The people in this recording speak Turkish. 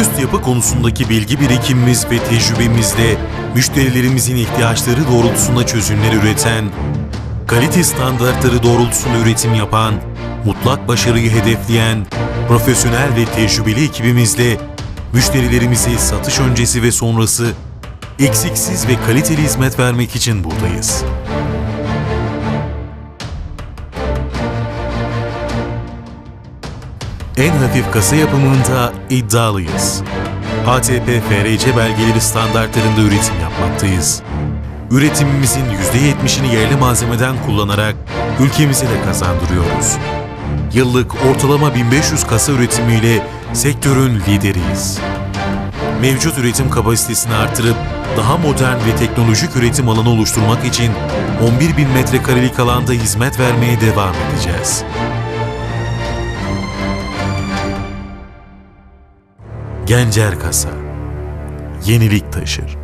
Üst yapı konusundaki bilgi birikimimiz ve tecrübemizle müşterilerimizin ihtiyaçları doğrultusunda çözümler üreten, kalite standartları doğrultusunda üretim yapan, mutlak başarıyı hedefleyen, profesyonel ve tecrübeli ekibimizle müşterilerimize satış öncesi ve sonrası eksiksiz ve kaliteli hizmet vermek için buradayız. En hafif kasa yapımında iddialıyız. ATP FRC belgeleri standartlarında üretim yapmaktayız. Üretimimizin %70'ini yerli malzemeden kullanarak ülkemize de kazandırıyoruz. Yıllık ortalama 1500 kasa üretimiyle sektörün lideriyiz. Mevcut üretim kapasitesini artırıp daha modern ve teknolojik üretim alanı oluşturmak için 11 bin metrekarelik alanda hizmet vermeye devam edeceğiz. Gencer Kasa Yenilik taşır.